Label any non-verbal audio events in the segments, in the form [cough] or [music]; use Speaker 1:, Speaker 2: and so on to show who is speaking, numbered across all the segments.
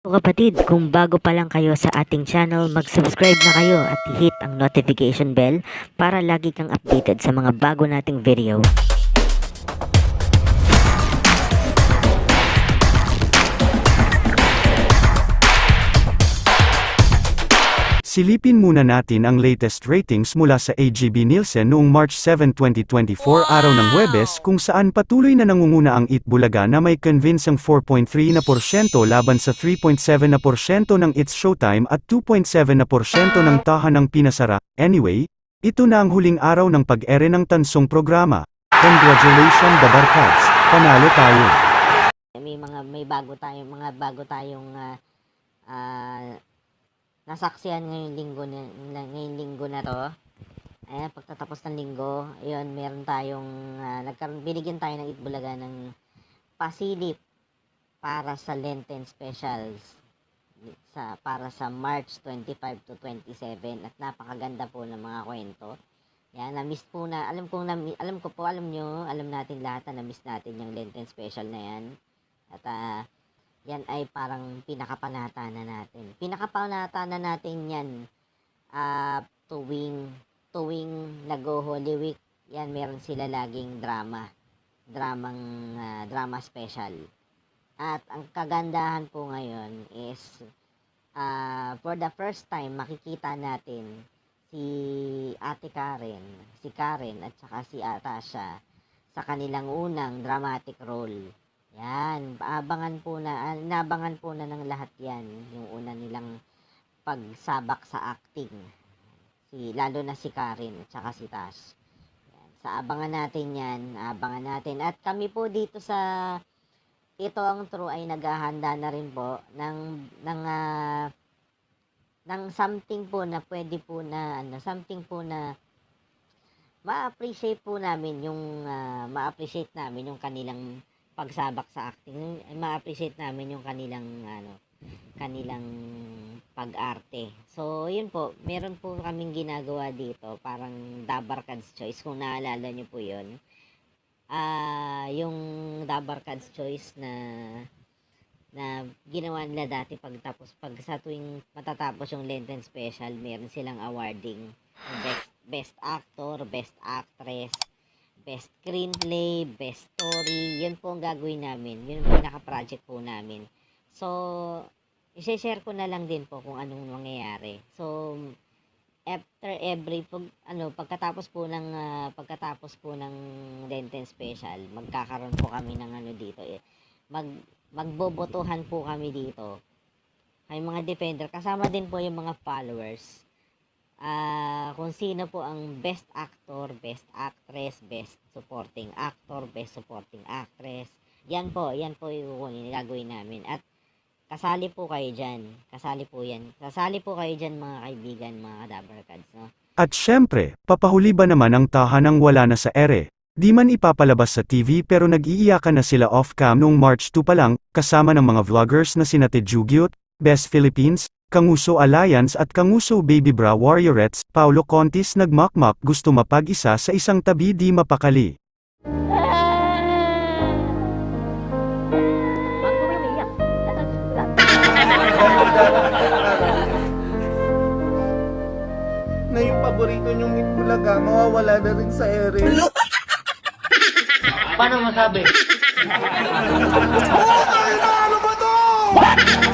Speaker 1: Kapatid, kung bago pa lang kayo sa ating channel, mag-subscribe na kayo at hit ang notification bell para lagi kang updated sa mga bago nating video.
Speaker 2: Silipin muna natin ang latest ratings mula sa AGB Nielsen noong March 7, 2024 araw ng Huwebes kung saan patuloy na nangunguna ang Eat Bulaga na may convincing 4.3 na porsyento laban sa 3.7 na porsyento ng It's Showtime at 2.7 na porsyento ng Tahan ng Pinasara. Anyway, ito na ang huling araw ng pag-ere ng tansong programa. Congratulations Dabarkads, panalo tayo.
Speaker 1: May mga may bago tayong mga bago tayong ah, ah, nasaksihan ngayong linggo ngayong linggo na to. Ayan, pagtatapos ng linggo, ayun, meron tayong uh, nagkaroon binigyan tayo ng Itbulaga ng pasilip para sa Lenten specials sa para sa March 25 to 27 at napakaganda po ng mga kwento. Yan, na-miss po na, alam ko na, alam ko po, alam nyo, alam natin lahat na na-miss natin yung Lenten special na yan. At ah, yan ay parang pinakapanatana natin. Pinakapanatana natin yan ah tuwing tuwing nag-Holy Week. Yan meron sila laging drama. Dramang ah, drama special. At ang kagandahan po ngayon is ah, for the first time makikita natin si Ate Karen, si Karen at saka si Atasha sa kanilang unang dramatic role. Yan, abangan po na, ah, inabangan po na ng lahat yan, yung una nilang pagsabak sa acting. Si, lalo na si Karen at saka si Tash. Yan, sa abangan natin yan, abangan natin. At kami po dito sa ito ang true ay naghahanda na rin po ng ng ah, ng something po na pwede po na ano, something po na ma-appreciate po namin yung ah, ma-appreciate namin yung kanilang pagsabak sa acting ay ma-appreciate namin yung kanilang ano kanilang pag-arte. So, yun po, meron po kaming ginagawa dito, parang Dabarkad's Choice, kung naalala nyo po yun. Ah, yung Dabarkad's Choice na na ginawa nila dati pagtapos pag sa tuwing matatapos yung Lenten special, meron silang awarding best best actor, best actress, best screenplay, best story. Yun po ang gagawin namin. Yun ang pinaka-project po namin. So, i-share ko na lang din po kung anong mangyayari. So, after every pag, ano pagkatapos po ng ah, pagkatapos po ng Lenten special, magkakaroon po kami ng ano dito eh. Mag magbobotohan po kami dito. Ay mga defender kasama din po yung mga followers ah kung sino po ang best actor, best actress, best supporting actor, best supporting actress. Yan po, yan po yung gagawin namin. At kasali po kayo dyan. Kasali po yan. Kasali po kayo dyan mga kaibigan, mga Dabarkads, no?
Speaker 2: At syempre, papahuli ba naman ang tahanang wala na sa ere? Di man ipapalabas sa TV pero nag-iiyakan na sila off-cam noong March 2 pa lang, kasama ng mga vloggers na sina Ted Jugyot, Best Philippines, Kanguso Alliance at Kanguso Baby Bra Warriorettes, Paulo Contis nagmakmak gusto mapag-isa sa isang tabi di mapakali. [laughs]
Speaker 3: na yung paborito niyong meat bulaga, mawawala na rin sa ere.
Speaker 4: Paano masabi? [laughs] [laughs]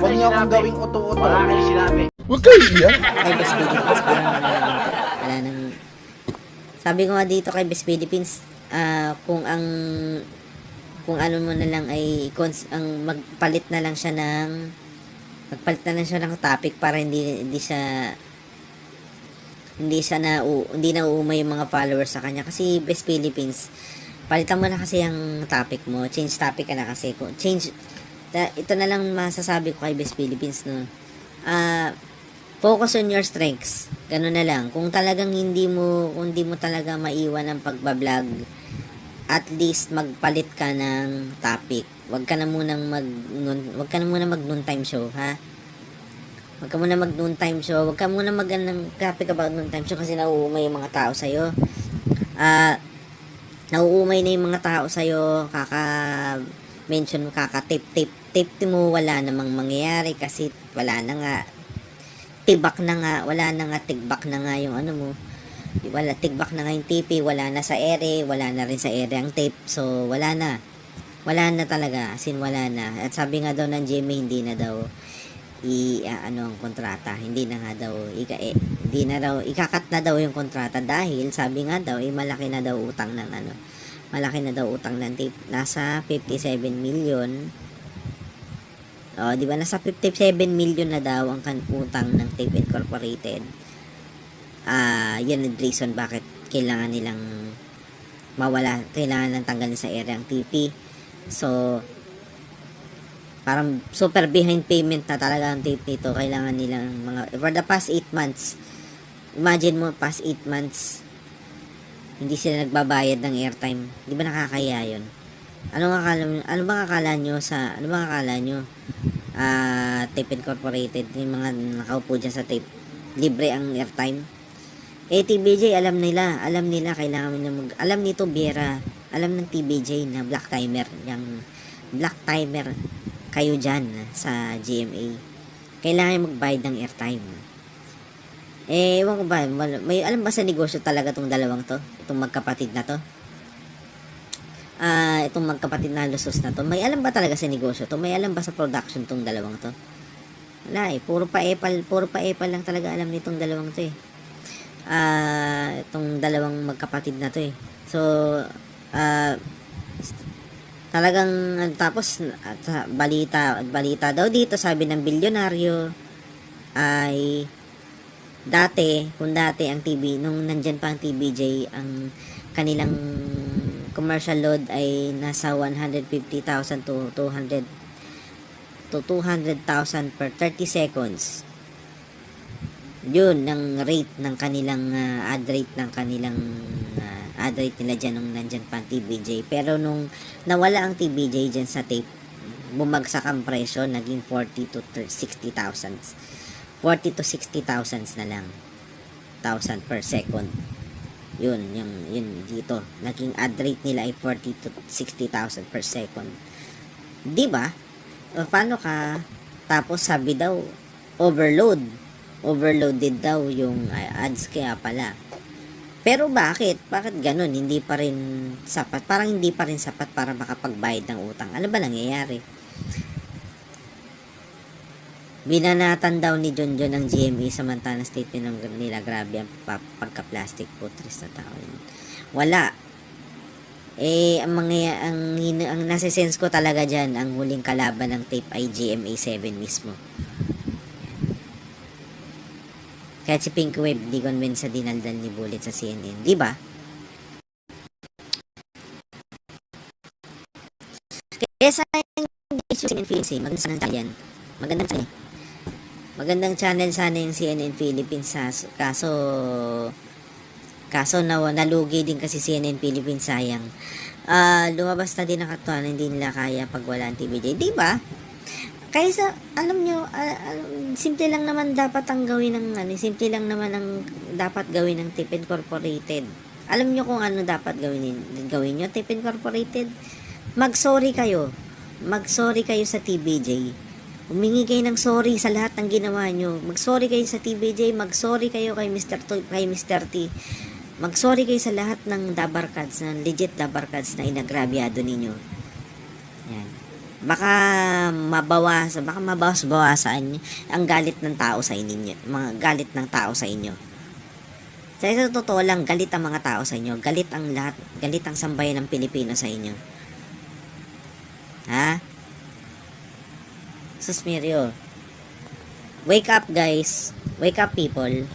Speaker 3: Huwag niyo akong gawing uto-uto.
Speaker 4: Wala kayo sinabi.
Speaker 1: kay Best Philippines parang wala nang, wala nang sabi ko nga dito kay Best Philippines ah, kung ang kung ano mo na lang ay cons, ang magpalit na lang siya ng magpalit na lang siya ng topic para hindi hindi siya hindi siya na hindi na uumay yung mga followers sa kanya. Kasi Best Philippines palitan mo na kasi ang topic mo change topic ka na kasi change ito na lang masasabi ko kay Best Philippines no ah focus on your strengths. Ganun na lang. Kung talagang hindi mo, kung hindi mo talaga maiwan ang pagbablog, at least magpalit ka ng topic. Huwag ka na munang mag, wag ka na muna mag noon time show, ha? Huwag ka muna mag noon time show. Huwag ka muna mag ng topic about noon time show kasi nauumay yung mga tao sa'yo. Ah, nauumay na yung mga tao sa'yo, kaka, mention mo kakatip tip tip mo wala namang mangyayari kasi wala na nga. Tibak na nga wala na nga tigbak na nga yung ano mo. Wala tigbak na nga yung TP wala na sa ere wala na rin sa ere ang tape. So wala na. Wala na talaga as wala na. At sabi nga daw ng GMA hindi na daw i ah, ano ang kontrata hindi na nga daw ika, eh, hindi na daw ikakat na daw yung kontrata dahil sabi nga daw eh malaki na daw utang ng ano malaki na daw utang ng tape nasa 57 million Oh, di ba nasa 57 million na daw ang kan utang ng Tape Incorporated. Ah, yun ang reason bakit kailangan nilang mawala, kailangan lang tanggalin sa area ang TP. So, parang super behind payment na talaga ang tape nito. Kailangan nilang mga, for the past 8 months, imagine mo, past 8 months, hindi sila nagbabayad ng airtime. Di ba nakakaya yun? Ano akala, ano bang akala nyo sa, ano bang akala nyo? Ah, Tape Incorporated, yung mga nakaupo dyan sa tape, libre ang airtime. Eh, TBJ, alam nila, alam nila, kailangan nila mag, alam nito, Biera, alam ng TBJ na black timer, yung black timer kayo dyan sa GMA. Kailangan magbayad ng airtime. Eh, ewan ko ba, may alam ba sa negosyo talaga tong dalawang to? Itong magkapatid na to? ah itong magkapatid na lusos na to, may alam ba talaga sa negosyo to? May alam ba sa production tong dalawang to? Wala eh, puro pa epal, puro pa epal lang talaga alam nitong dalawang to eh. Ah, itong dalawang magkapatid na to eh. So, ah, talagang ah, tapos at sa balita balita daw dito sabi ng bilyonaryo ay dati kung dati ang TV nung nandyan pa ang TBJ ang kanilang commercial load ay nasa 150,000 to 200 to 200,000 per 30 seconds. Yun ang rate ng kanilang ah, ad rate ng kanilang ah, ad rate nila dyan nung nandyan pa ang TBJ. Pero nung nawala ang TBJ dyan sa tape, bumagsak ang presyo, naging 40 to 60,000. 40 to 60,000 na lang. 1,000 per second. Yun, yung, yun dito. Naging ad rate nila ay 40 to 60,000 per second. Di ba? Paano ka? Tapos sabi daw, overload. Overloaded daw yung uh, ads kaya pala. Pero bakit? Bakit ganun? Hindi pa rin sapat. Parang hindi pa rin sapat para makapagbayad ng utang. Ano ba nangyayari? Binanatan daw ni John John ang GME samantalang statement ng nila grabe ang pa- pagka-plastic putres na tao. Wala. Eh, ang mga, ang, hin- ang nasa-sense ko talaga dyan, ang huling kalaban ng tape ay GMA 7 mismo. Kahit si Pink Web, di convince sa dinaldal ni Bullet sa CNN. Di ba? Kaya sa issue CNN Philippines, eh, magandang channel yan. Magandang channel. Magandang channel sana yung CNN Philippines sa kaso kaso na nalugi din kasi CNN Philippines sayang. Ah, lumabas na din ang katuan hindi nila kaya pag wala ang TVJ, di ba? Kaysa alam nyo, ah, alam- simple lang naman dapat ang gawin ng ano, simple lang naman ang dapat gawin ng Tip Incorporated. Alam nyo kung ano dapat gawin gawin nyo Tip Incorporated? Mag-sorry kayo. Mag-sorry kayo sa TBJ. Humingi kayo ng sorry sa lahat ng ginawa nyo. Mag-sorry kayo sa TBJ, mag-sorry kayo kay Mr. T, kay Mr. T. Mag-sorry kayo sa lahat ng dabarkads, ng legit dabarkads na inagrabyado ninyo. Yan. Baka mabawas, baka mabawas-bawasan ang galit ng tao sa inyo, mga galit ng tao sa inyo. Sa sa totoo lang, galit ang mga tao sa inyo. Galit ang lahat, galit ang sambayan ng Pilipino sa inyo. Ha? Susmirio. Wake up, guys. Wake up, people.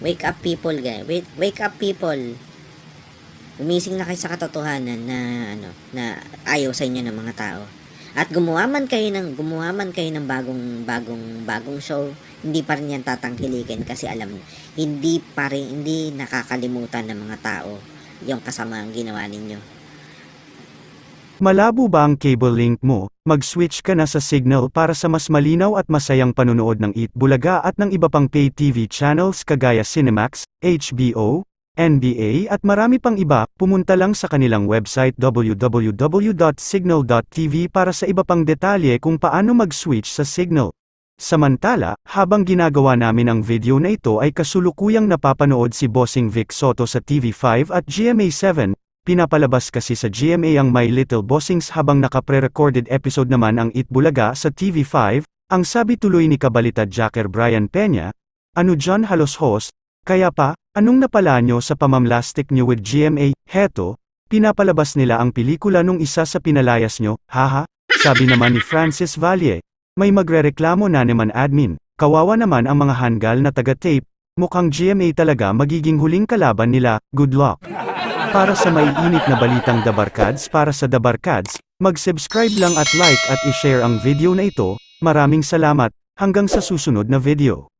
Speaker 1: Wake up, people, guys. Wake, wake up, people. Umising na kayo sa katotohanan na ano, na ayaw sa inyo ng mga tao. At gumawa man kayo ng gumawa man kayo ng bagong bagong bagong show, hindi pa rin yan tatangkilikin kasi alam hindi pa rin hindi nakakalimutan ng mga tao yung kasamaang ginawa ninyo.
Speaker 2: Malabo ba ang cable link mo? Mag-switch ka na sa Signal para sa mas malinaw at masayang panunood ng Eat Bulaga at ng iba pang pay TV channels kagaya Cinemax, HBO, NBA at marami pang iba, pumunta lang sa kanilang website www.signal.tv para sa iba pang detalye kung paano mag-switch sa Signal. Samantala, habang ginagawa namin ang video na ito ay kasulukuyang napapanood si Bossing Vic Soto sa TV5 at GMA7, pinapalabas kasi sa GMA ang My Little Bossings habang nakapre-recorded episode naman ang Itbulaga sa TV5, ang sabi tuloy ni Kabalita Jacker Brian Peña, ano John halos host, kaya pa, anong napala nyo sa pamamlastik nyo with GMA, heto, pinapalabas nila ang pelikula nung isa sa pinalayas nyo, haha, sabi naman ni Francis Valle, may magrereklamo na naman admin, kawawa naman ang mga hanggal na taga-tape, mukhang GMA talaga magiging huling kalaban nila, good luck. Para sa maiinit na balitang Dabarkads para sa Dabarkads, mag-subscribe lang at like at i-share ang video na ito, maraming salamat, hanggang sa susunod na video.